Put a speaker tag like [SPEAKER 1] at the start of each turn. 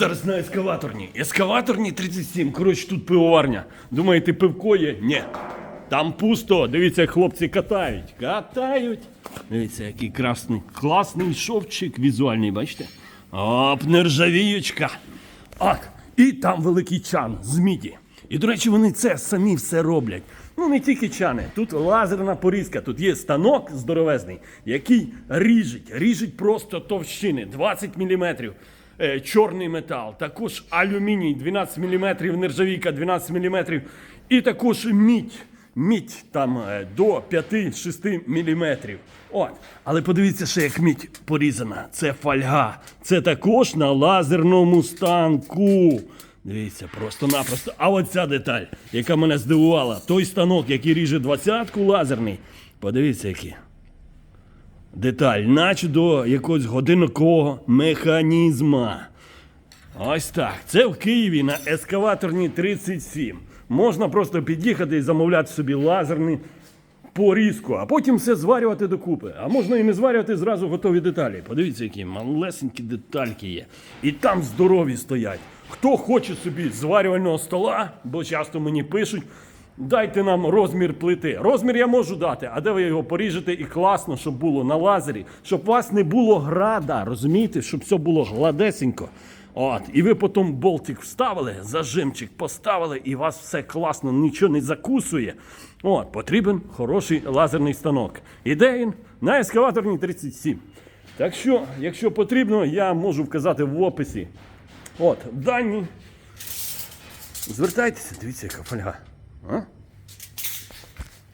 [SPEAKER 1] зараз на ескаваторній. Ескаваторній 37. Коротше, тут пивоварня. Думаєте, пивко є? Ні. Там пусто. Дивіться, як хлопці катають. Катають. Дивіться, який красний, класний шовчик візуальний, бачите? Оп, нержавіючка. От. І там великий чан з міді. І, до речі, вони це самі все роблять. Ну, не тільки чани, тут лазерна порізка, тут є станок здоровезний, який ріжить, ріжить просто товщини 20 мм. Е, чорний метал, також алюміній 12 мм, нержавійка 12 мм, і також мідь. Мідь там е, до 5-6 мм. От. Але подивіться, ще як мідь порізана. Це фольга. Це також на лазерному станку. Дивіться, просто-напросто. А оця деталь, яка мене здивувала, той станок, який ріже двадцятку лазерний. Подивіться, який. Деталь, наче до якогось годинникового механізма. Ось так. Це в Києві на ескаваторній 37. Можна просто під'їхати і замовляти собі лазерний порізку, а потім все зварювати докупи. А можна і не зварювати зразу готові деталі. Подивіться, які малесенькі детальки є. І там здорові стоять. Хто хоче собі зварювального стола, бо часто мені пишуть. Дайте нам розмір плити. Розмір я можу дати, а де ви його поріжете і класно, щоб було на лазері, щоб у вас не було града, розумієте, щоб все було гладесенько. От, і ви потім болтик вставили, зажимчик поставили, і вас все класно, нічого не закусує. От, потрібен хороший лазерний станок. І де він? На ескаваторній 37. Так що, якщо потрібно, я можу вказати в описі. От, дані. Звертайтеся, дивіться, яка фольга. А?